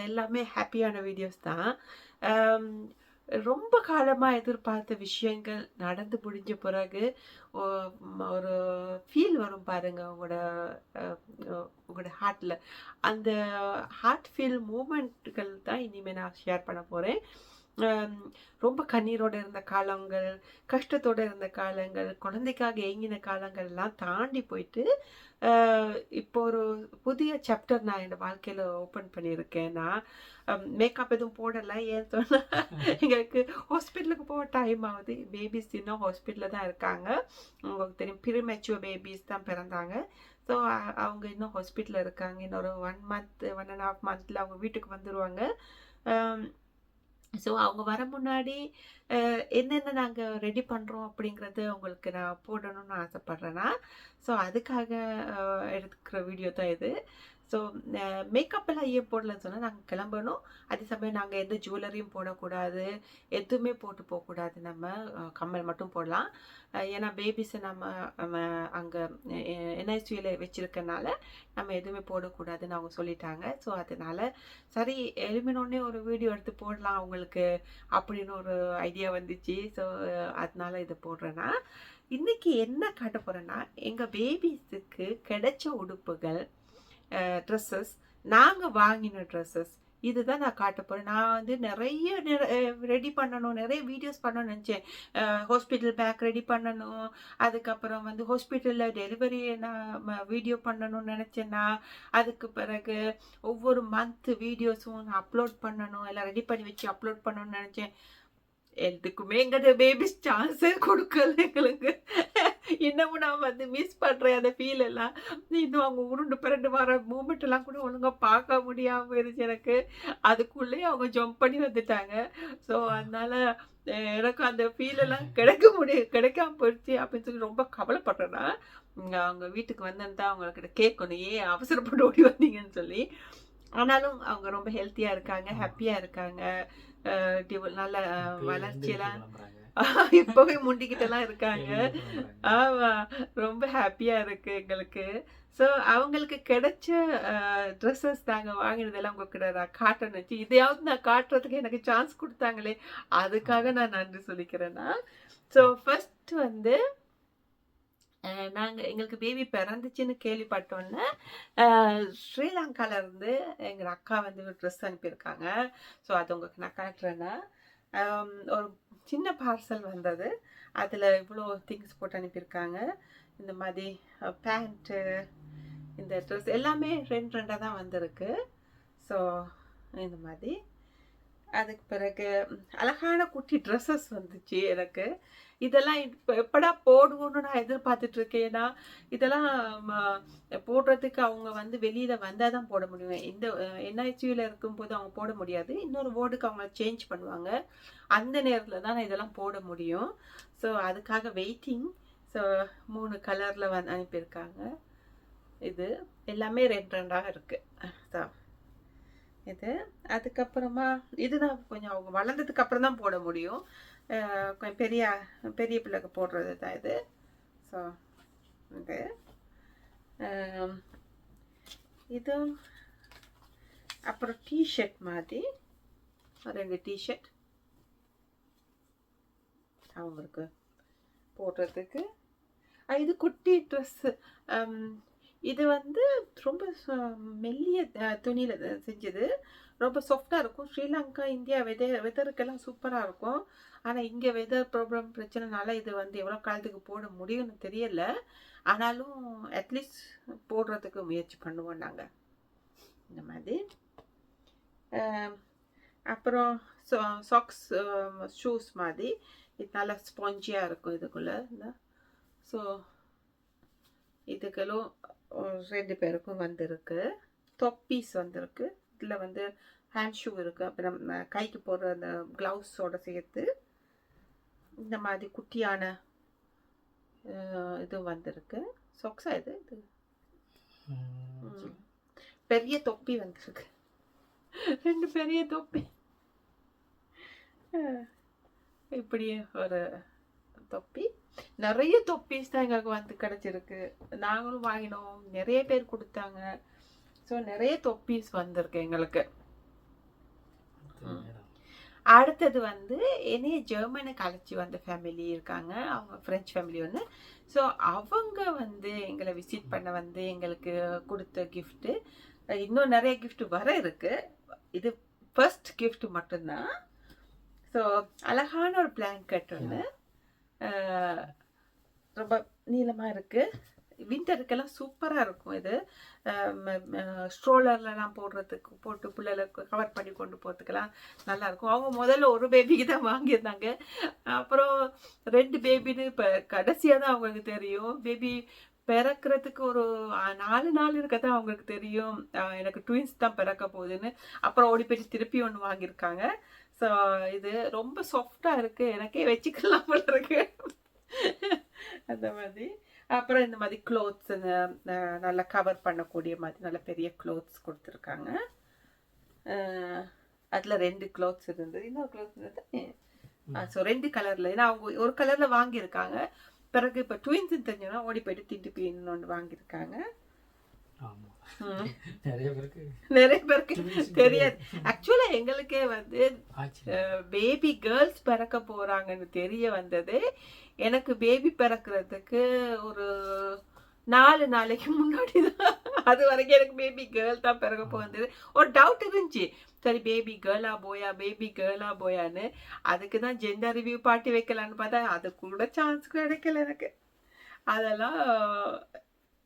அது எல்லாமே ஹாப்பியான வீடியோஸ் தான். ரொம்ப காலமாக எதிர்பார்த்த விஷயங்கள் நடந்து முடிஞ்ச பிறகு ஒரு ஃபீல் வரும் பாருங்கள் உங்களோட உங்களோட ஹார்ட்டில் அந்த ஹார்ட் ஃபீல் மூமெண்ட்டுகள் தான் இனிமேல் நான் ஷேர் பண்ண போகிறேன் ரொம்ப கண்ணீரோடு இருந்த காலங்கள் கஷ்டத்தோடு இருந்த காலங்கள் குழந்தைக்காக ஏங்கின காலங்கள் எல்லாம் தாண்டி போயிட்டு இப்போ ஒரு புதிய சாப்டர் நான் என் வாழ்க்கையில் ஓப்பன் பண்ணியிருக்கேன் நான் மேக்கப் எதுவும் போடலை. ஏன் சொன்னால் எங்களுக்கு ஹாஸ்பிட்டலுக்கு போக டைம் ஆகுது. பேபிஸ் இன்னும் ஹாஸ்பிட்டலில் தான் இருக்காங்க. உங்களுக்கு தெரியும் ப்ரீமெச்சுவர் பேபிஸ் தான் பிறந்தாங்க. ஸோ அவங்க இன்னும் ஹாஸ்பிட்டலில் இருக்காங்க. இன்னொரு one month one and half மந்தில் அவங்க வீட்டுக்கு வந்துடுவாங்க ஸோ அவங்க வர முன்னாடி என்னென்ன நாங்கள் ரெடி பண்ணுறோம் அப்படிங்கிறது உங்களுக்கு நான் போடணும்னு ஆசைப்பட்றேன்னா ஸோ அதுக்காக எடுத்துக்கிற எடுக்கிற வீடியோ தான் இது. ஸோ மேக்கப் எல்லாம் ஏன் போடலன்னு சொன்னால் நாங்கள் கிளம்பணும். அதே சமயம் நாங்கள் எந்த ஜுவல்லரியும் போடக்கூடாது. எதுவுமே போட்டு போகக்கூடாது. நம்ம கம்மல் மட்டும் போடலாம். ஏன்னா பேபிஸை நம்ம அங்கே என்ஐசியூவில் வச்சுருக்கனால நம்ம எதுவுமே போடக்கூடாதுன்னு அவங்க சொல்லிட்டாங்க. ஸோ அதனால சரி எலுமினோடனே ஒரு வீடியோ எடுத்து போடலாம் அவங்களுக்கு அப்படின்னு ஒரு ஐடியா வந்துச்சு. ஸோ அதனால இதை போடுறேன்னா இன்றைக்கி என்ன காட்ட போகிறேன்னா எங்கள் பேபிஸுக்கு கிடைச்ச உடுப்புகள் ட்ரெஸ்ஸஸ் நாங்கள் வாங்கின ட்ரெஸ்ஸஸ் இதுதான் நான் காட்ட போகிறேன் நான் வந்து நிறைய ரெடி பண்ணணும். நிறைய வீடியோஸ் பண்ணணும்னு நினச்சேன். ஹாஸ்பிட்டல் பேக் ரெடி பண்ணணும். அதுக்கப்புறம் வந்து ஹாஸ்பிட்டலில் டெலிவரி நான் வீடியோ பண்ணணும்னு நினச்சேன்னா அதுக்கு பிறகு ஒவ்வொரு மந்த் வீடியோஸும் நான் அப்லோட் பண்ணணும். எல்லாம் ரெடி பண்ணி வச்சு அப்லோட் பண்ணணும்னு நினச்சேன். எதுக்குமே எங்கிட்ட பேபிஸ் சான்ஸே கொடுக்கல எங்களுக்கு. இன்னமும் நான் வந்து மிஸ் பண்ணுறேன் அந்த ஃபீல் எல்லாம். இன்னும் அவங்க உருண்டு பிறண்டு வர மூமெண்ட் எல்லாம் கூட ஒழுங்கா பார்க்க முடியாம போயிருச்சு எனக்கு. அதுக்குள்ளேயே அவங்க ஜம்ப் பண்ணி வந்துட்டாங்க. ஸோ அதனால எனக்கு அந்த ஃபீல் எல்லாம் கிடைக்க முடியும் கிடைக்காம போயிடுச்சு அப்படின்னு சொல்லி ரொம்ப கவலைப்படுறேன்னா அவங்க வீட்டுக்கு வந்திருந்தா அவங்கக்கிட்ட கேட்கணும் ஏன் அவசரப்பட்டு ஓடி வந்தீங்கன்னு சொல்லி. ஆனாலும் அவங்க ரொம்ப ஹெல்த்தியாக இருக்காங்க ஹாப்பியாக இருக்காங்க. நல்ல வளர்ச்சியெல்லாம் இப்போவே முண்டிக்கிட்டெல்லாம் இருக்காங்க. ஆமா ரொம்ப ஹாப்பியா இருக்கு எங்களுக்கு. ஸோ அவங்களுக்கு கிடைச்ச ட்ரெஸ்ஸஸ் நாங்கள் வாங்கினதெல்லாம் உங்ககிட்ட நான் காட்டணும் வச்சு இதையாவது நான் காட்டுறதுக்கு எனக்கு சான்ஸ் கொடுத்தாங்களே. அதுக்காக நான் நன்றி சொல்லிக்கிறேன்னா. ஸோ ஃபர்ஸ்ட் வந்து நாங்கள் எங்களுக்கு பேபி பிறந்துச்சுன்னு கேள்விப்பட்டோன்னே ஸ்ரீலங்காவிலேருந்து எங்கள் அக்கா வந்து ஒரு ட்ரெஸ் அனுப்பியிருக்காங்க. ஸோ அது உங்களுக்கு நான் காட்டுறேன்னா ஒரு சின்ன பார்சல் வந்தது. அதில் இவ்வளோ திங்ஸ் போட்டு அனுப்பியிருக்காங்க. இந்த மாதிரி பேண்ட்டு இந்த ட்ரெஸ் எல்லாமே ரெண்டு ரெண்டாக தான் வந்திருக்கு. ஸோ இந்த மாதிரி. அதுக்கு பிறகு அழகான குட்டி ட்ரெஸ்ஸஸ் வந்துச்சு எனக்கு. இதெல்லாம் இப்போ எப்படா போடுவோன்னு நான் எதிர்பார்த்துட்டு இருக்கேன். இதெல்லாம் போடுறதுக்கு அவங்க வந்து வெளியில் வந்தால் தான் போட முடியும். இந்த என்ஐசியூவில் இருக்கும்போது அவங்க போட முடியாது. இன்னொரு வார்டுக்கு அவங்க சேஞ்ச் பண்ணுவாங்க. அந்த நேரத்தில் தான் நான் இதெல்லாம் போட முடியும். ஸோ அதுக்காக வெயிட்டிங் ஸோ மூணு கலரில் வந்து அனுப்பியிருக்காங்க. இது எல்லாமே ரெண்டு ரெண்டாக இருக்குது ஸோ இது. அதுக்கப்புறமா இதுதான் கொஞ்சம் அவங்க வளர்ந்ததுக்கு அப்புறம் தான் போட முடியும். கொஞ்சம் பெரிய பெரிய பிள்ளைக்கு போடுறது தான் இது. ஸோ இது. இது அப்புறம் டிஷர்ட் மாதிரி. ரெண்டு டிஷர்ட் அவங்களுக்கு போடுறதுக்கு. இது குட்டி ட்ரெஸ்ஸு இது வந்து ரொம்ப ச- மெல்லிய துணியில் செஞ்சது. ரொம்ப சாஃப்டாக இருக்கும். ஸ்ரீலங்கா இந்தியா வெதர் வெதருக்கெல்லாம் சூப்பராக இருக்கும். ஆனால் இங்கே வெதர் ப்ராப்ளம் பிரச்சனைனால இது வந்து எவ்வளோ காலத்துக்கு போட முடியும்னு தெரியல. ஆனாலும் அட்லீஸ்ட் போடுறதுக்கு முயற்சி பண்ணுவோம் நாங்கள் இந்த மாதிரி. அப்புறம் சாக்ஸ் ஷூஸ் மாதிரி. இது நல்லா ஸ்பாஞ்சியாக இருக்கும் இதுக்குள்ளே. ஸோ இதுகளும் ரெண்டு பேருக்கும் வந்திருக்கு. தொப்பீஸ் வந்திருக்கு. இதில் வந்து ஹேண்ட் ஷூ இருக்குது அப்புறம் அஹ், கைக்கு போடுற அந்த க்ளவுஸோட சேர்த்து இந்த மாதிரி குட்டியான இது வந்திருக்கு. சொக்ஸா இது? இது. பெரிய தொப்பி வந்திருக்கு. ரெண்டு பெரிய தொப்பி. அஹ், இப்படி ஒரு தொப்பி. நிறைய தொப்பீஸ் தான் எங்களுக்கு வந்து கிடைச்சிருக்கு. நாங்களும் வாங்கினோம். நிறைய பேர் கொடுத்தாங்க. ஸோ நிறைய தொப்பீஸ் வந்திருக்கு எங்களுக்கு. அடுத்தது வந்து என்னைய ஜெர்மனுக்கு அழைச்சி வந்த ஃபேமிலி இருக்காங்க. அவங்க ஃப்ரெஞ்ச் ஃபேமிலி ஒன்று ஸோ அவங்க வந்து எங்களை விசிட் பண்ண வந்து எங்களுக்கு கொடுத்த கிஃப்ட்டு இன்னும் நிறைய gift வர இருக்கு. இது ஃபர்ஸ்ட் gift மட்டும்தான். ஸோ அழகான ஒரு பிளாங்கெட் ஒன்று ரொம்ப நீளமாக இருக்குது விண்டருக்கெல்லாம் சூப்பராக இருக்கும் இது. ஸ்ட்ரோலர்லலாம் போடுறதுக்கு போட்டு பிள்ளைகளை கவர் பண்ணி கொண்டு போகிறதுக்கெல்லாம் நல்லாயிருக்கும் அவங்க முதல்ல ஒரு பேபிக்கு தான் வாங்கியிருந்தாங்க. அப்புறம் ரெண்டு பேபின்னு இப்போ கடைசியாக தான் அவங்களுக்கு தெரியும். பேபி பிறக்கிறதுக்கு ஒரு நாலு நாள் இருக்க தான் அவங்களுக்கு தெரியும். எனக்கு ட்வின்ஸ் தான் பிறக்க போகுதுன்னு. அப்புறம் ஓடி போய் திருப்பி ஒன்று வாங்கியிருக்காங்க. ஸோ இது ரொம்ப சாஃப்டாக இருக்குது எனக்கே வச்சுக்கலாம் போல இருக்கு. அந்த மாதிரி. அப்புறம் இந்த மாதிரி க்ளோத்ஸ் நல்லா கவர் பண்ணக்கூடிய மாதிரி நல்ல பெரிய க்ளோத்ஸ் கொடுத்துருக்காங்க. அதில் ரெண்டு க்ளோத்ஸ் இருந்தது. இன்னொரு க்ளோத்ஸ் இருந்தது. ஸோ ரெண்டு கலரில் ஏன்னா அவங்க ஒரு கலரில் வாங்கியிருக்காங்க. பிறகு இப்போ ட்வின்ஸ் தெரிஞ்சோன்னா ஓடி போயிட்டு திருப்பி இன்னொன்று வாங்கியிருக்காங்க. நிறைய பேருக்கு தெரியாது. ஆக்சுவலாக எங்களுக்கே வந்து பேபி கேர்ள்ஸ் பிறக்க போறாங்கன்னு தெரிய வந்தது. எனக்கு பேபி பிறக்கிறதுக்கு ஒரு நாலு நாளைக்கு முன்னாடி தான் அது வரைக்கும் எனக்கு பேபி கேர்ள் தான் பிறக்க போகுது ஒரு டவுட் இருந்துச்சு. சரி பேபி கேர்ளா போயா பேபி கேர்ளா போயான்னு. அதுக்கு தான் ஜெண்டர் ரிவ்யூ பாட்டி வைக்கலான்னு பார்த்தா அது கூட சான்ஸ் கிடைக்கல எனக்கு. அதெல்லாம்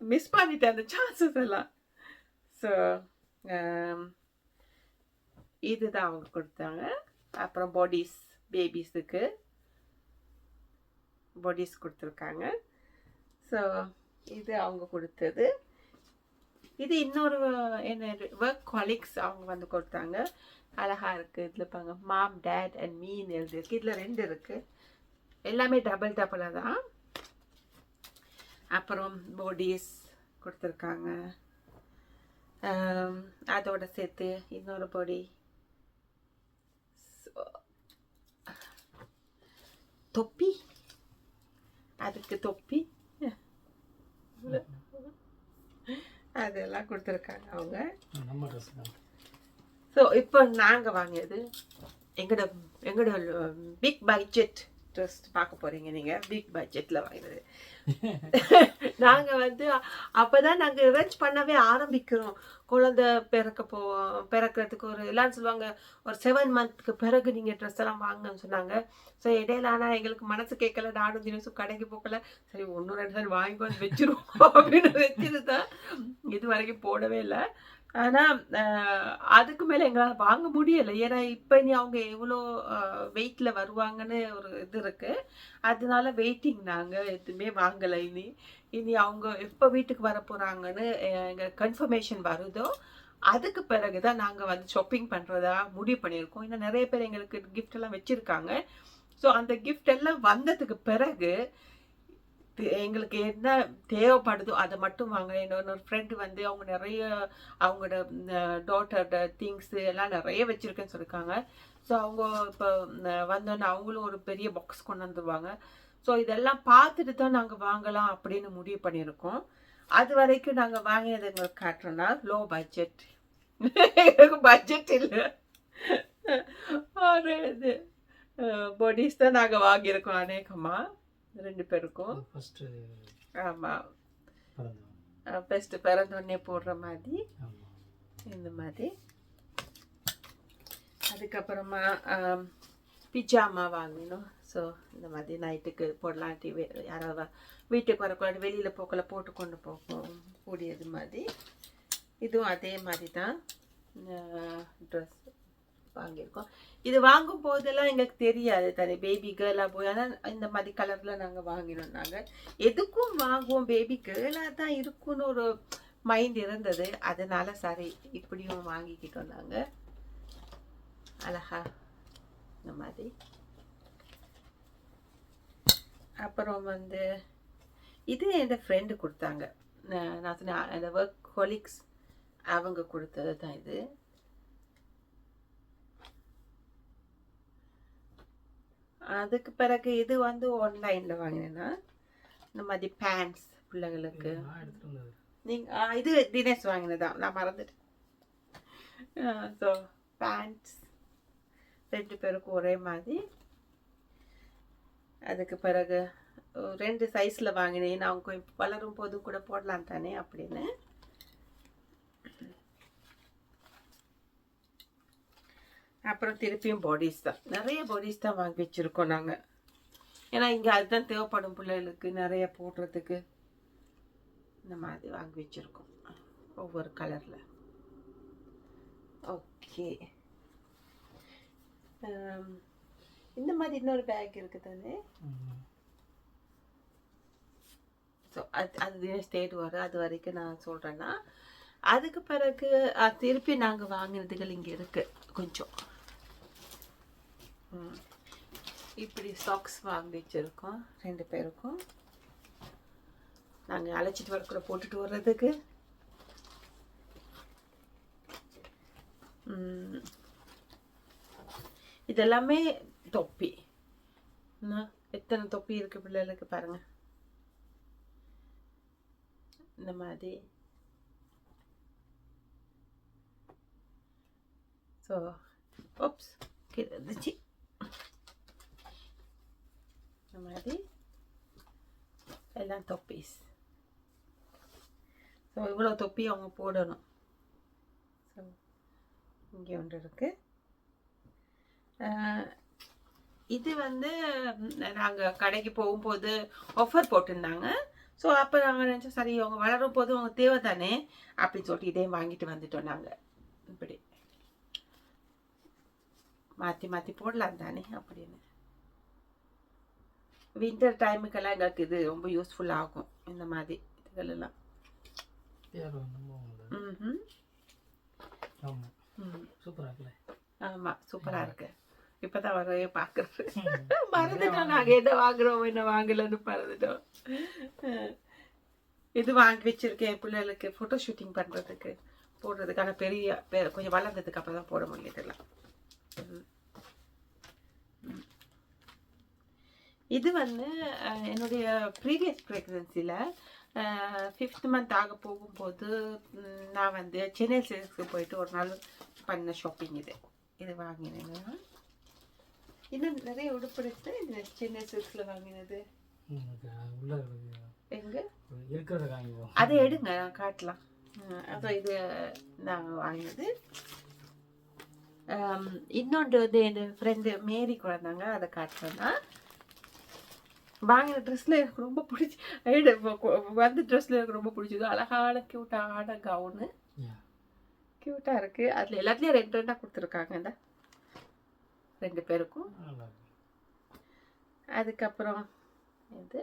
மிஸ் பண்ணிட்டேன் அந்த சான்சஸ் எல்லாம். ஸோ um, இதுதான் அவங்க கொடுத்தாங்க. அப்புறம் பாடிஸ் பேபிஸுக்கு பாடிஸ் கொடுத்துருக்காங்க. ஸோ இது அவங்க கொடுத்தது. இது இன்னொரு என்ன ஒர்க் கொலீக்ஸ் அவங்க வந்து கொடுத்தாங்க. அழகா இருக்குது இதில் பாருங்க. மாம் டேட் அண்ட் மீன் எழுதியிருக்கு. இதில் ரெண்டு இருக்குது எல்லாமே டபுள் டபுளாக தான். அப்புறம் பாடிஸ் கொடுத்துருக்காங்க. அதோட சேர்த்து இன்னொரு பொடி தொப்பி? அதுக்கு தொப்பி? அதெல்லாம் கொடுத்துருக்காங்க அவங்க. ஸோ இப்போ நாங்கள் வாங்கியது எங்களோட எங்களோட பிக் பட்ஜெட் ட்ரெஸ் பார்க்க போறீங்க நீங்கள் பிக் பட்ஜெட்டில் வாங்கினது நாங்கள் வந்து அப்பதான் நாங்கள் ரிவெஞ்ச் பண்ணவே ஆரம்பிக்கிறோம். குழந்தை பிறக்க போ பிறக்கிறதுக்கு ஒரு எல்லாரும் சொல்லுவாங்க ஒரு செவன் மந்த்க்கு பிறகு நீங்கள் ட்ரெஸ் எல்லாம் வாங்கன்னு சொன்னாங்க. ஸோ இடையில ஆனால் எங்களுக்கு மனசு கேட்கல. நானும் தினசும் கடைக்கு போகல. சரி ஒன்று ரெண்டு சார் வாங்கி வந்து வச்சிருவோம் அப்படின்னு வச்சுட்டு தான் இது வரைக்கும் போடவே இல்லை. ஆனால் அதுக்கு மேலே எங்களால் வாங்க முடியலை. ஏன்னா இப்போ நீ அவங்க எவ்வளோ வெயிட்டில் வருவாங்கன்னு ஒரு இது இருக்குது அதனால வெயிட்டிங் நாங்கள் எதுவுமே வாங்கலை. இனி இனி அவங்க எப்போ வீட்டுக்கு வர போகிறாங்கன்னு எங்கள் கன்ஃபர்மேஷன் வருதோ அதுக்கு பிறகு தான் நாங்கள் வந்து ஷாப்பிங் பண்ணுறதா முடிவு பண்ணியிருக்கோம். இன்னும் நிறைய பேர் எங்களுக்கு கிஃப்ட் எல்லாம் வச்சுருக்காங்க. ஸோ அந்த கிஃப்ட் எல்லாம் வந்ததுக்கு பிறகு எங்களுக்கு என்ன தேவைப்படுதோ அதை மட்டும் வாங்க இன்னொரு ஃப்ரெண்டு வந்து அவங்க நிறைய அவங்களோட டாட்டரோட திங்ஸு எல்லாம் நிறைய வச்சுருக்கேன்னு சொல்லியிருக்காங்க ஸோ அவங்க இப்போ வந்தோன்னே அவங்களும் ஒரு பெரிய பாக்ஸ் கொண்டு வந்துருவாங்க. ஸோ இதெல்லாம் பார்த்துட்டு தான் நாங்கள் வாங்கலாம் அப்படின்னு முடிவு பண்ணியிருக்கோம். அது வரைக்கும் நாங்கள் வாங்கினது எங்களுக்கு காட்டுறோன்னா லோ பட்ஜெட் எங்களுக்கு பட்ஜெட் இல்லை. ஒரு இது பாடிஸ் தான் நாங்கள் வாங்கியிருக்கோம் அநேகமாக ரெண்டு பேருக்கும். ஃபஸ்ட்டு ஆமாம் பிறந்தவன் பெஸ்ட்டு பிறந்தோடனே போடுற மாதிரி. இந்த மாதிரி. அதுக்கப்புறமா பிஜாமா வாங்கினோம் ஸோ இந்த மாதிரி நைட்டுக்கு போடலான்ட்டு வே- யாராவது வீட்டுக்கு வரக்கூடாது வெளியில் போக்கல போட்டு கொண்டு போகும் கூடியது மாதிரி. இதுவும் அதே மாதிரி தான். ட்ரெஸ் வாங்கியிருக்கோம். இது வாங்கும் போதெல்லாம் எங்களுக்கு தெரியாது தானே பேபி கேர்ளாக போய். ஆனால் இந்த மாதிரி கலரில் நாங்கள் வாங்கினோம் நாங்கள் எதுக்கும் வாங்குவோம் பேபி கேர்ளாக தான் இருக்குன்னு ஒரு மைண்ட் இருந்தது. அதனால சரி இப்படியும் வாங்கிக்கிட்டோம் நாங்கள் அழகா இந்த மாதிரி. அப்புறம் வந்து இது என் ஃப்ரெண்டு கொடுத்தாங்க. நான் நான் சொன்னேன் அந்த ஒர்க் ஹொலிக்ஸ் அவங்க கொடுத்தது தான் இது. அதுக்கு பிறகு இது வந்து ஆன்லைனில் வாங்கினேன்னா இந்த மாதிரி பேண்ட்ஸ் பிள்ளைங்களுக்கு நான் எடுத்துட்டு வந்தது. நீங்க ஆ, இது தினேஷ் வாங்கினதா? நான் மறந்துட்டேன். ஸோ பேண்ட்ஸ் ரெண்டு பேருக்கும் ஒரே மாதிரி. அதுக்கு பிறகு ரெண்டு சைஸில் வாங்கினேன். நான் அவங்க வளரும் போது கூட போடலாம் தானே அப்படின்னு. அப்புறம் திருப்பியும் பாடிஸ் தான். நிறைய பாடிஸ் தான் வாங்கி வச்சுருக்கோம் நாங்கள் ஏன்னா இங்கே அதுதான் தேவைப்படும் பிள்ளைகளுக்கு. நிறைய போடுறதுக்கு இந்த மாதிரி வாங்கி வச்சுருக்கோம். ஒவ்வொரு கலரில் ஓகே இந்த மாதிரி இன்னொரு பேக் இருக்குது தானே. ஸோ அது அது தேடி வரும் அது வரைக்கும் நான் சொல்கிறேன்னா அதுக்கு பிறகு திருப்பி நாங்கள் வாங்கினதுகள் இங்கே இருக்குது கொஞ்சம். இப்படி சாக்ஸ் வாங்கி வச்சுருக்கோம். ரெண்டு பேருக்கும். நாங்கள் அழைச்சிட்டு வரக்குள்ள போட்டுட்டு வர்றதுக்கு. இதெல்லாமே தொப்பி. எத்தனை தொப்பி இருக்கு பிள்ளைகளுக்கு பாருங்க. இந்த மாதிரி. ஸோ ஓப்ஸ் கிடந்துச்சு இருந்துச்சு மாதிரி எல்லாம் தொப்பீஸ் ஸோ இவ்வளோ தொப்பி அவங்க போடணும் ஸோ இங்கே ஒன்று இருக்குது இது வந்து நாங்கள் கடைக்கு போகும்போது ஆஃபர் போட்டிருந்தாங்க. ஸோ அப்போ நாங்கள் நினச்சோம் சரி அவங்க வளரும் போது அவங்க தேவை தானே? அப்படின்னு சொல்லிட்டு இதே வாங்கிட்டு வந்துட்டோம் நாங்கள் இப்படி. மாற்றி மாற்றி போடலாம் தானே அப்படின்னு. வின்டர் டைமுக்கெல்லாம் எங்களுக்கு இது ரொம்ப யூஸ்ஃபுல் ஆகும் இந்த மாதிரி இதுகளெல்லாம். ஆமாம் சூப்பராக இருக்கு. இப்போ தான் வரவே பார்க்குறது. மறந்துட்டோம் நாங்கள் எதை வாங்குறோம் என்ன வாங்கலன்னு மறந்துட்டோம். இது வாங்கி வச்சிருக்கேன் பிள்ளைகளுக்கு ஃபோட்டோ ஷூட்டிங் பண்ணுறதுக்கு போடுறதுக்கான பெரிய பெ- கொஞ்சம் வளர்ந்ததுக்கு அப்புறம் தான் போட முடியும் இதெல்லாம். இது வந்து என்னுடைய ப்ரீவியஸ் ப்ரெக்னன்சியில் ஃபிஃப்த் மந்த் ஆக போகும்போது நான் வந்து சென்னை சில்க்ஸ்க்கு போயிட்டு ஒரு நாள் பண்ண ஷாப்பிங் இது. இது வாங்கினேன். இன்னும் நிறைய உடுப்பு இருக்கு. இது சென்னை சில்க்ஸில் வாங்கினது. எங்க? அதை எடுங்க நான் காட்டலாம். அப்புறம் இது நான் வாங்கினது. இன்னொன்று வந்து என் ஃப்ரெண்டு மேரி குழந்தாங்க அதை காட்டுறேன்னா வாங்கின ட்ரெஸ்ஸில் எனக்கு ரொம்ப பிடிச்சி வந்த ட்ரெஸ்ஸில் எனக்கு ரொம்ப பிடிச்சது. அழகான க்யூட்டான கவுனு. க்யூட்டாக இருக்குது அதில் எல்லாத்துலேயும் ரெண்டு ரெண்டாக கொடுத்துருக்காங்க. இந்த ரெண்டு பேருக்கும். அதுக்கப்புறம் இது.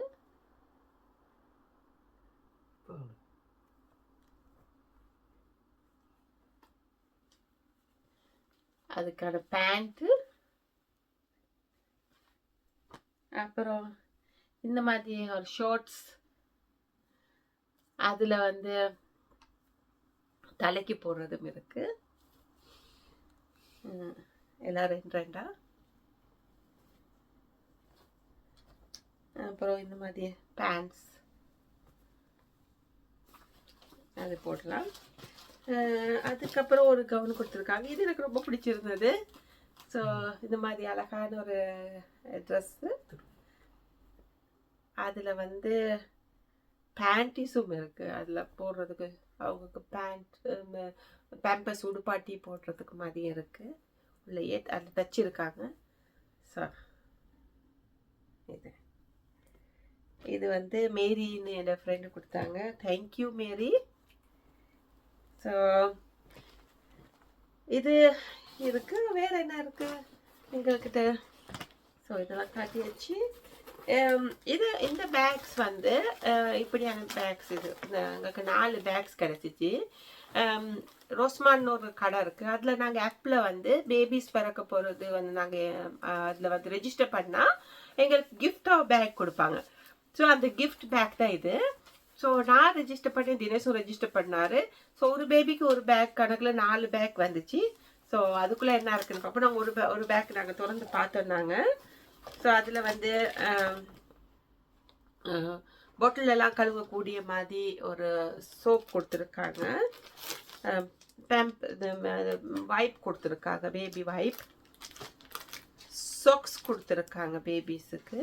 அதுக்கான பேண்ட்டு அப்புறம் இந்த மாதிரி ஒரு ஷார்ட்ஸ் அதில் வந்து தலைக்கு போடுறதும் இருக்குது எல்லோரும் எல்லாம் ரெண்டு? ரெண்டா அப்புறம் இந்த மாதிரி பேண்ட்ஸ் அது போடலாம். அதுக்கப்புறம் ஒரு கவுன் கொடுத்துருக்காங்க. இது எனக்கு ரொம்ப பிடிச்சிருந்தது. ஸோ இந்த மாதிரி அழகான ஒரு ட்ரெஸ்ஸு அதில் வந்து பேண்டிஸும் இருக்குது அதில் போடுறதுக்கு அவங்களுக்கு பேண்ட் பேம்பஸ் உடுப்பாட்டி போடுறதுக்கு மாதிரி இருக்குது உள்ளேயே ஏ அதில் தச்சிருக்காங்க. ஸோ இது. இது வந்து மேரின்னு என்னோடய ஃப்ரெண்டு கொடுத்தாங்க. தேங்க்யூ மேரி. ஸோ இது இருக்குது வேறு என்ன இருக்குது எங்கள்கிட்ட ஸோ இதெல்லாம் காட்டியாச்சு. வச்சு Um, இது இந்த பேக்ஸ் வந்து uh, இப்படியான பேக்ஸ் இது. எங்களுக்கு நாலு பேக்ஸ் கிடச்சிச்சு. Um, ரோஸ்மான் ஒரு கடை இருக்குது அதில் நாங்கள் ஆப்பில் வந்து பேபிஸ் பிறக்க போகிறது வந்து நாங்கள் uh, அதில் வந்து ரெஜிஸ்டர் பண்ணால் எங்களுக்கு கிஃப்டாக பேக் கொடுப்பாங்க. ஸோ அந்த கிஃப்ட் பேக் தான் இது. ஸோ நான் ரெஜிஸ்டர் பண்ணி தினேஷும் ரெஜிஸ்டர் பண்ணார். ஸோ ஒரு பேபிக்கு ஒரு பேக் கணக்கில் நாலு பேக் வந்துச்சு. ஸோ அதுக்குள்ளே என்ன இருக்குன்னு பார்ப்போம் நாங்கள் ஒரு பே ஒரு பேக் நாங்கள் திறந்து பார்த்தோம் நாங்கள் ஸோ அதில் வந்து பாட்டில் எல்லாம் கழுவக்கூடிய மாதிரி ஒரு சோப் கொடுத்துருக்காங்க. பேம்ப் வைப் கொடுத்துருக்காங்க பேபி வைப் சாக்ஸ் கொடுத்துருக்காங்க பேபிஸுக்கு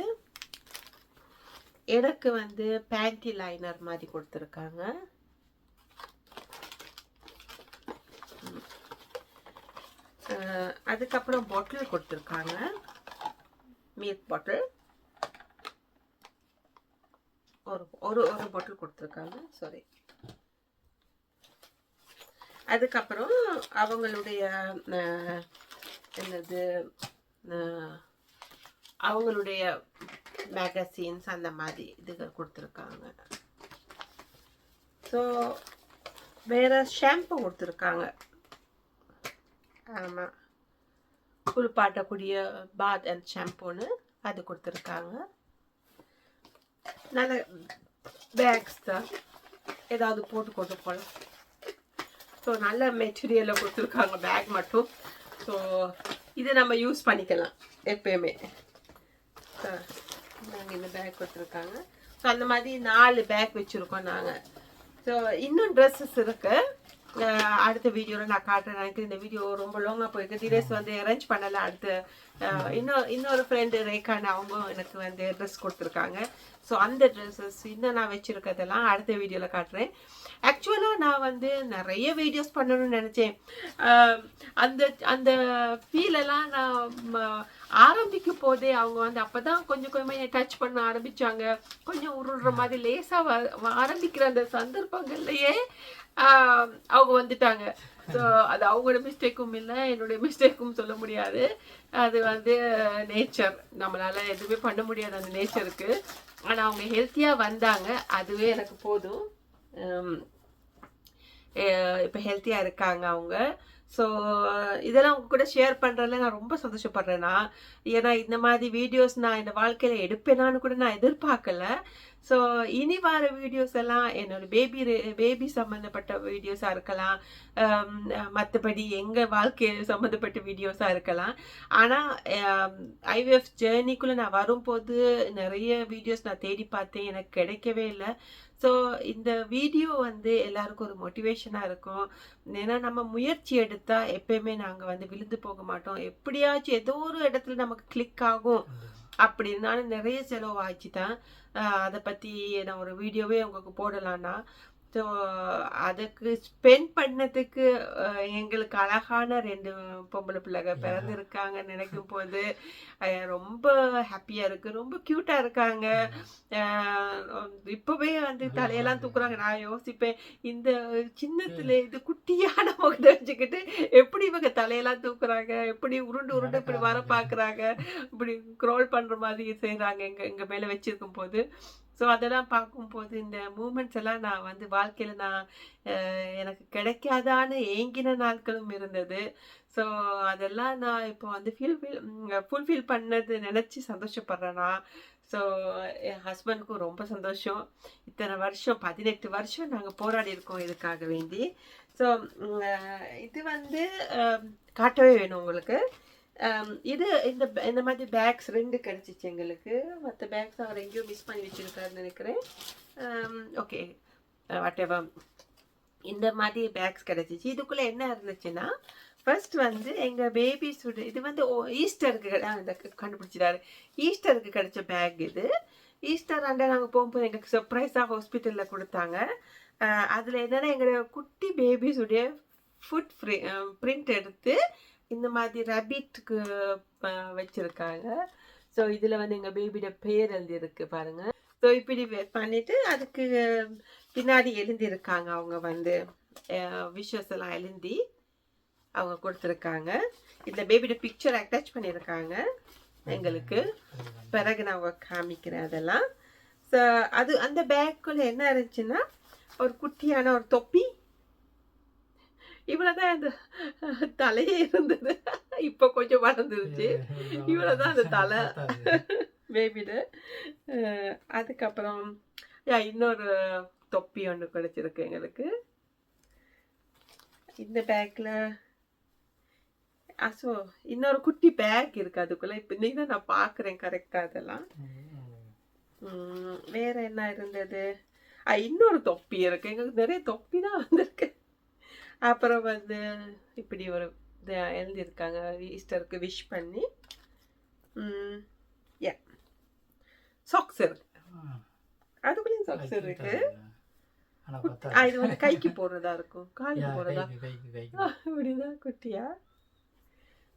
எனக்கு வந்து பேண்டி லைனர் மாதிரி கொடுத்துருக்காங்க. அதுக்கப்புறம் பாட்டில் கொடுத்துருக்காங்க. மில்க் பாட்டில் ஒரு ஒரு ஒரு பாட்டில் கொடுத்துருக்காங்க. சாரி அதுக்கப்புறம் அவங்களுடைய என்னது அவங்களுடைய மேகசின்ஸ் அந்த மாதிரி இதுகள் கொடுத்துருக்காங்க. ஸோ வேறு ஷாம்பு கொடுத்துருக்காங்க. ஆமாம் குளிப்பாட்டக்கூடிய பாத் அண்ட் ஷாம்புன்னு அது கொடுத்துருக்காங்க. நல்ல பேக்ஸ் தான் ஏதாவது போட்டு கொண்டு போகலாம் ஸோ நல்ல மெட்டீரியலில் கொடுத்துருக்காங்க பேக் மட்டும். ஸோ இதை நம்ம யூஸ் பண்ணிக்கலாம் எப்பயுமே. நாங்கள் இந்த பேக் கொடுத்துருக்காங்க. ஸோ அந்த மாதிரி நாலு பேக் வச்சுருக்கோம் நாங்கள் ஸோ இன்னும் ட்ரெஸ்ஸஸ் இருக்குது அடுத்த வீடியோவில் நான் காட்டுறேன். எனக்கு இந்த வீடியோ ரொம்ப லாங்காக போயிருக்கு. தினேஷ் வந்து அரேஞ்ச் பண்ணலை. அடுத்து அஹ் இன்னும் இன்னொரு ஃப்ரெண்டு ரேகான் அவங்க எனக்கு வந்து ட்ரெஸ் கொடுத்துருக்காங்க. ஸோ அந்த ட்ரெஸ்ஸஸ் இன்னும் நான் வச்சுருக்கதெல்லாம் அடுத்த வீடியோவில் காட்டுறேன். ஆக்சுவலாக நான் வந்து நிறைய வீடியோஸ் பண்ணணும்னு நினச்சேன். அந்த அந்த ஃபீலெல்லாம் நான் ஆரம்பிக்கும் போதே அவங்க வந்து அப்போ தான் கொஞ்சம் கொஞ்சமாக டச் பண்ண ஆரம்பிச்சாங்க. கொஞ்சம் உருடுற மாதிரி லேசாக வ ஆரம்பிக்கிற அந்த சந்தர்ப்பங்கள்லையே அவங்க வந்துட்டாங்க. ஸோ அது அவங்களோட மிஸ்டேக்கும் இல்லை என்னுடைய மிஸ்டேக்கும் சொல்ல முடியாது. அது வந்து நேச்சர் நம்மளால எதுவுமே பண்ண முடியாது அந்த நேச்சருக்கு ஆனால் அவங்க ஹெல்த்தியாக வந்தாங்க. அதுவே எனக்கு போதும். இப்போ ஹெல்த்தியாக இருக்காங்க அவங்க. ஸோ இதெல்லாம் உங்க கூட ஷேர் பண்ணுறதுல நான் ரொம்ப சந்தோஷப்படுறேன்னா ஏன்னா இந்த மாதிரி வீடியோஸ் நான் இந்த வாழ்க்கையில் எடுப்பேனான்னு கூட நான் எதிர்பார்க்கல. ஸோ இனி வர வீடியோஸ் எல்லாம் என்னோட பேபி பேபி சம்மந்தப்பட்ட வீடியோஸாக இருக்கலாம். மற்றபடி எங்கள் வாழ்க்கை சம்மந்தப்பட்ட வீடியோஸாக இருக்கலாம். ஆனால் ஐவிஎஃப் ஜேர்னிக்குள்ளே நான் வரும்போது நிறைய வீடியோஸ் நான் தேடி பார்த்தேன். எனக்கு கிடைக்கவே இல்லை. ஸோ இந்த வீடியோ வந்து எல்லாருக்கும் ஒரு மோட்டிவேஷனாக இருக்கும். ஏன்னா நம்ம முயற்சி எடுத்தால் எப்பயுமே நாங்கள் வந்து விழுந்து போக மாட்டோம். எப்படியாச்சும் ஏதோ ஒரு இடத்துல நமக்கு கிளிக் ஆகும். அப்படின்னு நான் நிறைய செலவாச்சு தான் அதை பற்றி நான் ஒரு வீடியோவே உங்களுக்கு போடலான்னா ஸோ அதுக்கு ஸ்பெண்ட் பண்ணதுக்கு எங்களுக்கு அழகான ரெண்டு பொம்பளை பிள்ளைங்க பிறந்திருக்காங்கன்னு நினைக்கும் போது ரொம்ப ஹாப்பியாக இருக்குது ரொம்ப க்யூட்டாக இருக்காங்க. இப்போவே வந்து தலையெல்லாம் தூக்குறாங்க. நான் யோசிப்பேன் இந்த சின்னத்துல இது குட்டியான முகத்தை வச்சுக்கிட்டு எப்படி இவங்க தலையெல்லாம் தூக்குறாங்க? எப்படி உருண்டு உருண்டு இப்படி வர பார்க்குறாங்க இப்படி க்ரோல் பண்ணுற மாதிரி செய்கிறாங்க எங்க எங்க மேலே வச்சிருக்கும் போது ஸோ அதெல்லாம் பார்க்கும்போது இந்த மூமெண்ட்ஸ் எல்லாம் நான் வந்து வாழ்க்கையில் நான் எனக்கு கிடைக்காதான்னு ஏங்கின நாட்களும் இருந்தது. ஸோ அதெல்லாம் நான் இப்போ வந்து ஃபீல் ஃபுல்ஃபில் பண்ணது நினச்சி சந்தோஷப்படுறேன்னா ஸோ என் ஹஸ்பண்டுக்கும் ரொம்ப சந்தோஷம். இத்தனை வருஷம் பதினெட்டு வருஷம் நாங்கள் போராடி இருக்கோம் இதுக்காக வேண்டி. ஸோ இது வந்து காட்டவே வேணும் உங்களுக்கு. Um, இது இந்த இந்த மாதிரி பேக்ஸ் ரெண்டு கிடச்சிச்சு எங்களுக்கு. மற்ற பேக்ஸ் அவர் எங்கேயோ மிஸ் பண்ணி வச்சிருக்காருன்னு நினைக்கிறேன். Um, ஓகே வாட் uh, இந்த மாதிரி பேக்ஸ் கிடச்சிச்சு. இதுக்குள்ளே என்ன இருந்துச்சுன்னா ஃபர்ஸ்ட் வந்து எங்கள் பேபிஸோட இது வந்து ஓ ஈஸ்டருக்கு இந்த கண்டுபிடிச்சிட்டாரு. ஈஸ்டருக்கு கிடைச்ச பேக் இது. ஈஸ்டர் ஆண்டை நாங்கள் போகும்போது எங்களுக்கு சர்ப்ரைஸாக ஹாஸ்பிட்டலில் கொடுத்தாங்க. Uh, அதில் என்னென்னா எங்களோட குட்டி பேபிஸுடைய ஃபுட் ஃப்ரி பிரிண்ட் எடுத்து இந்த மாதிரி ரபிட்க்கு வச்சுருக்காங்க. ஸோ இதில் வந்து எங்கள் பேபியோட பேர் எழுதியிருக்கு பாருங்கள் ஸோ இப்படி பண்ணிவிட்டு அதுக்கு பின்னாடி எழுந்திருக்காங்க அவங்க வந்து விஷஸ் எல்லாம் எழுந்தி அவங்க கொடுத்துருக்காங்க. இந்த பேபியோட பிக்சர் அட்டாச் பண்ணியிருக்காங்க எங்களுக்கு. பிறகு நான் அவங்க காமிக்கிறேன் அதெல்லாம். ஸோ அது அந்த பேக்குள்ளே என்ன இருந்துச்சுன்னா ஒரு குட்டியான ஒரு தொப்பி இவ்வளோதான் அந்த தலையே இருந்தது. இப்போ கொஞ்சம் வளர்ந்துருச்சு. இவ்வளவுதான் அந்த தலை. பேபியில் அதுக்கப்புறம் யா இன்னொரு தொப்பி ஒன்று கிடைச்சிருக்கு எங்களுக்கு. இந்த பேக்கில் அசோ இன்னொரு குட்டி பேக் இருக்கு அதுக்குள்ள. இப்போ இன்னைக்கு தான் நான் பார்க்குறேன் கரெக்டாக அதெல்லாம். வேற என்ன இருந்தது? இன்னொரு தொப்பி இருக்கு. எங்களுக்கு நிறைய தொப்பி தான் வந்திருக்கு. அப்புறம் வந்து இப்படி ஒரு எழுதியிருக்காங்க. ஈஸ்டருக்கு விஷ் பண்ணி. யா சாக்ஸ் இருக்கு. அதுக்குள்ளேயும் சாக்ஸ் இருக்கு. இது வந்து கைக்கு போடுறதா இருக்கும். காலுக்கு போடுறதா? அப்படிதான் குட்டியா?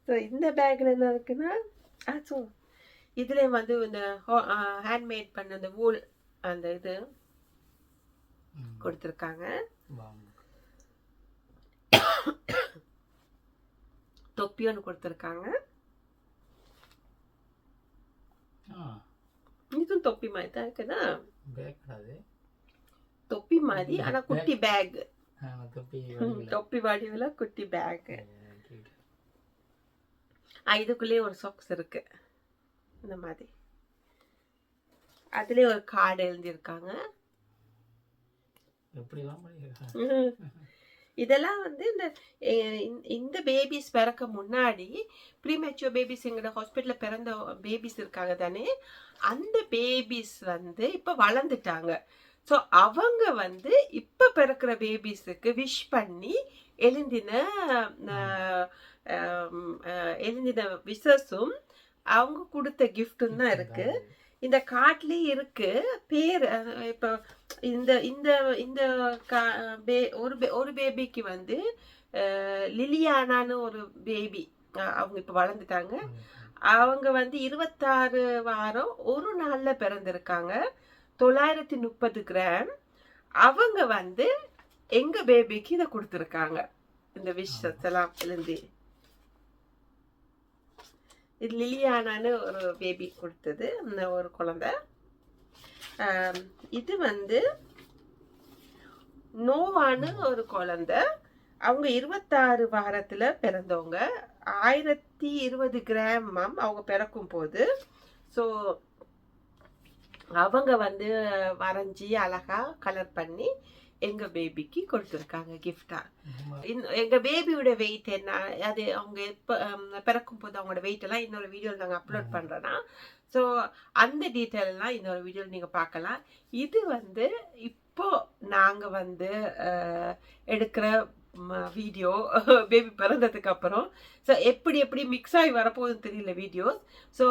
ஸோ இந்த பேக்கில் என்ன இருக்குன்னா ஸோ இதுலேயும் வந்து இந்த ஹேண்ட்மேட் பண்ண அந்த வூல் அந்த இது. கொடுத்துருக்காங்க வாங்க. தொப்பி ஒன்று கொடுத்துருக்காங்க இதுவும் தொப்பி மாதிரி தான் இருக்குதா தொப்பி மாதிரி ஆனால் குட்டி பேக் தொப்பி வடிவில. குட்டி பேக். இதுக்குள்ளேயே ஒரு சாக்ஸ் இருக்கு. இந்த மாதிரி. அதுலேயே ஒரு கார்டு எழுதியிருக்காங்க. எப்படிலாம் பண்ணியிருக்காங்க? இதெல்லாம் வந்து இந்த இந்த- பேபிஸ் பிறக்க முன்னாடி ப்ரீமெச்சுவர் பேபிஸ் எங்களோட ஹாஸ்பிட்டலில் பிறந்த பேபிஸ் இருக்காங்க தானே அந்த பேபிஸ் வந்து இப்போ வளர்ந்துட்டாங்க. ஸோ அவங்க வந்து இப்போ பிறக்கிற பேபிஸுக்கு விஷ் பண்ணி எழுந்தின எழுந்தின விஷஸும் அவங்க கொடுத்த கிஃப்ட்டும் தான் இருக்கு. இந்த காட்லேயும் இருக்கு பேர் இப்போ இந்த இந்த இந்த கா- பே- ஒரு பே- ஒரு பேபிக்கு வந்து லிலியானான்னு ஒரு பேபி அவங்க இப்போ வளர்ந்துட்டாங்க. அவங்க வந்து இருபத்தாறு வாரம் ஒரு நாளில் பிறந்திருக்காங்க. தொள்ளாயிரத்தி முப்பது கிராம். அவங்க வந்து எங்கள் பேபிக்கு இதை கொடுத்துருக்காங்க. இந்த விஷயத்தெல்லாம் எழுந்தி இது லிலியானான்னு ஒரு பேபி கொடுத்தது இந்த ஒரு குழந்தை. இது வந்து நோவான்னு ஒரு குழந்தை. அவங்க இருபத்தாறு வாரத்தில் பிறந்தவங்க. ஆயிரத்தி இருபது கிராம் மேம் அவங்க பிறக்கும் போது. ஸோ அவங்க வந்து வரைஞ்சி அழகாக கலர் பண்ணி எங்க பேபிக்கு கொடுத்துருக்காங்க கிஃப்டா எங்க பேபியோட வெயிட் என்ன அது அவங்க எப்ப பிறக்கும் போது அவங்களோட வெயிட் எல்லாம் இன்னொரு வீடியோ நாங்க அப்லோட் ம். பண்றோன்னா ஸோ அந்த டீட்டெயில் எல்லாம் இன்னொரு வீடியோ நீங்க பார்க்கலாம். இது வந்து இப்போ நாங்க வந்து எடுக்கிற வீடியோ பேபி பிறந்ததுக்கு அப்புறம் ஸோ எப்படி எப்படி மிக்ஸ் ஆகி வரப்போகுதுன்னு தெரியல வீடியோஸ் ஸோ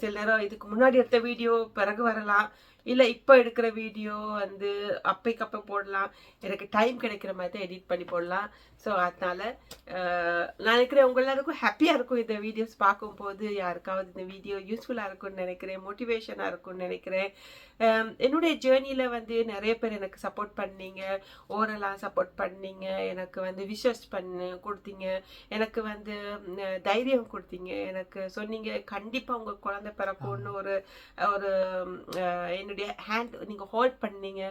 சில நேரம் இதுக்கு முன்னாடி எடுத்த வீடியோ பிறகு வரலாம். இல்லை இப்போ எடுக்கிற வீடியோ வந்து அப்பைக்கப்போ போடலாம். எனக்கு டைம் கிடைக்கிற மாதிரி தான் எடிட் பண்ணி போடலாம். ஸோ அதனால நான் நினைக்கிறேன் உங்க எல்லாருக்கும் ஹாப்பியாக இருக்கும் இந்த வீடியோஸ் பார்க்கும்போது. யாருக்காவது இந்த வீடியோ யூஸ்ஃபுல்லாக இருக்கும்னு நினைக்கிறேன் மோட்டிவேஷனாக இருக்கும்னு நினைக்கிறேன். என்னுடைய ஜேர்னியில் வந்து நிறைய பேர் எனக்கு சப்போர்ட் பண்ணீங்க. ஓரலாக சப்போர்ட் பண்ணீங்க. எனக்கு வந்து விஷஸ் பண்ணு கொடுத்தீங்க. எனக்கு வந்து தைரியம் கொடுத்தீங்க. எனக்கு சொன்னீங்க கண்டிப்பாக உங்கள் குழந்தை பிறக்கும்னு ஒரு ஒரு என்னுடைய ஹேண்ட் நீங்கள் ஹோல்ட் பண்ணீங்க.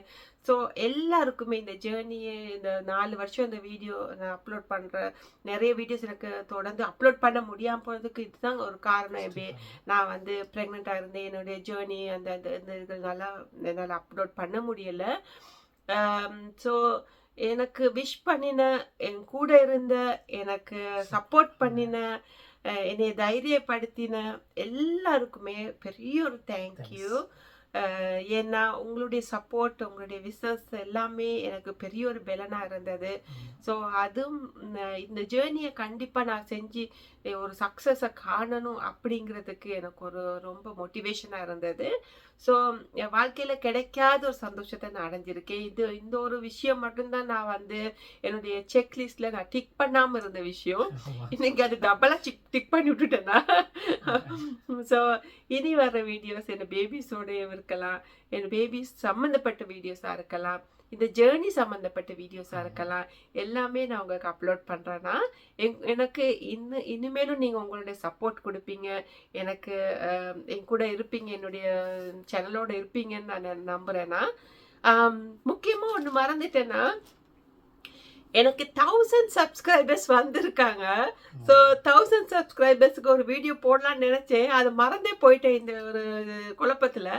ஸோ எல்லாருக்குமே இந்த ஜேர்னியை இந்த நாலு வருஷம் இந்த வீடியோ நான் அப்லோட் பண்ணுறேன் நிறைய வீடியோஸ் எனக்கு தொடர்ந்து அப்லோட் பண்ண முடியாமல் போனதுக்கு இதுதான் ஒரு காரணம். எப்படியே நான் வந்து ப்ரெக்னெண்ட்டாக இருந்தேன் என்னுடைய ஜேர்னி அந்த இந்த இதனால என்னால் அப்லோட் பண்ண முடியலை. ஸோ எனக்கு விஷ் பண்ணின என் கூட இருந்த எனக்கு சப்போர்ட் பண்ணின என்னை தைரியப்படுத்தின எல்லாருக்குமே பெரிய ஒரு தேங்க்யூ ஏன்னா உங்களுடைய சப்போர்ட் உங்களுடைய விசஸ் எல்லாமே எனக்கு பெரிய ஒரு பலனாக இருந்தது. ஸோ அதுவும் இந்த ஜேர்னியை கண்டிப்பாக நான் செஞ்சு ஒரு சக்ஸஸை காணணும் அப்படிங்கிறதுக்கு எனக்கு ஒரு ரொம்ப மோட்டிவேஷனாக இருந்தது. ஸோ என் வாழ்க்கையில் கிடைக்காத ஒரு சந்தோஷத்தை நான் அடைஞ்சிருக்கேன். இது இந்த ஒரு விஷயம் மட்டும்தான் நான் வந்து என்னுடைய செக்லிஸ்டில் நான் டிக் பண்ணாமல் இருந்த விஷயம். இன்னைக்கு அது டபுளாக டிக் டிக் பண்ணி விட்டுட்டேன்னா ஸோ இனி வர வீடியோஸ் என் பேபிஸோடய இருக்கலாம் என் பேபி சம்மந்தப்பட்ட வீடியோஸாக இருக்கலாம் இந்த ஜேர்னி சம்மந்தப்பட்ட வீடியோஸாக இருக்கலாம் எல்லாமே நான் உங்களுக்கு அப்லோட் பண்ணுறேன்னா எனக்கு இன்னும் இனிமேலும் நீங்கள் உங்களுடைய சப்போர்ட் கொடுப்பீங்க. எனக்கு என் கூட இருப்பீங்க என்னுடைய சேனலோட இருப்பீங்கன்னு நான் நம்புகிறேன்னா முக்கியமாக ஒன்று மறந்துட்டேன்னா எனக்கு தௌசண்ட் சப்ஸ்கிரைபர்ஸ் வந்திருக்காங்க. ஸோ தௌசண்ட் சப்ஸ்கிரைபர்ஸுக்கு ஒரு வீடியோ போடலான்னு நினச்சேன். அது மறந்தே போயிட்டேன் இந்த ஒரு குழப்பத்தில்.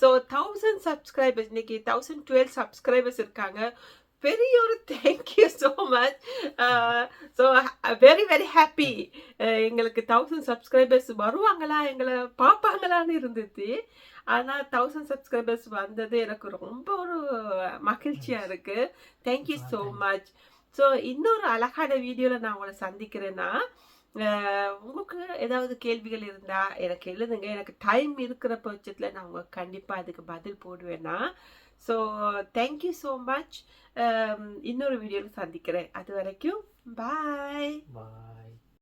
ஸோ தௌசண்ட் சப்ஸ்கிரைபர்ஸ் இன்னைக்கு தௌசண்ட் டுவெல் சப்ஸ்கிரைபர்ஸ் இருக்காங்க. பெரிய ஒரு thank you so much so very very happy எங்களுக்கு தௌசண்ட் சப்ஸ்கிரைபர்ஸ் வருவாங்களா? எங்களை பார்ப்பாங்களான்னு இருந்துச்சு. ஆனால் தௌசண்ட் சப்ஸ்கிரைபர்ஸ் வந்தது எனக்கு ரொம்ப ஒரு மகிழ்ச்சியாக இருக்குது தேங்க்யூ ஸோ மச் ஸோ இன்னொரு அழகான வீடியோவில் நான் உங்களை சந்திக்கிறேன்னா உங்களுக்கு ஏதாவது கேள்விகள் இருந்தா எனக்கு எழுதுங்க. எனக்கு டைம் இருக்கிற பட்சத்தில் நான் உங்களுக்கு கண்டிப்பாக அதுக்கு பதில் போடுவேன்னா. So thank you so much இன்னொரு வீடியோவில் சந்திக்கிறேன். அது வரைக்கும் பாய் பாய்